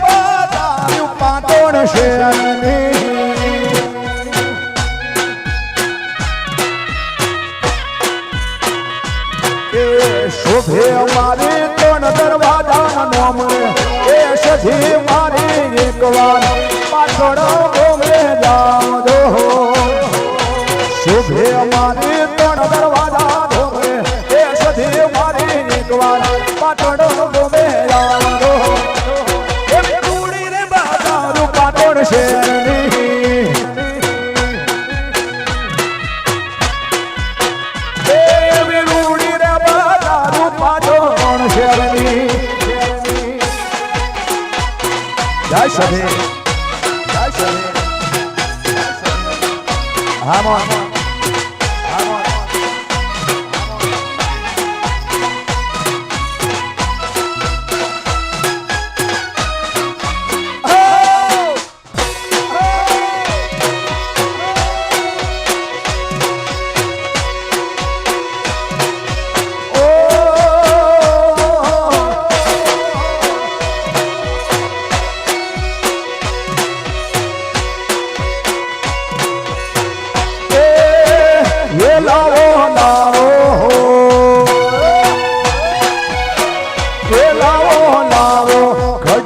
બાદાયું પાટણ શેરની એ શોભે અમારી ત્રણ દરવાજા નોમ એ સધી મારી એક વાર પાછળ ગોમે જાવ દો એ રૂડી રે બાજારું પાટણ શેરની એવી રૂડી રે બાજારું પાટણ શેરની જય સભે. જય સભે. હા મોન હા મોન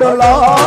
的狼。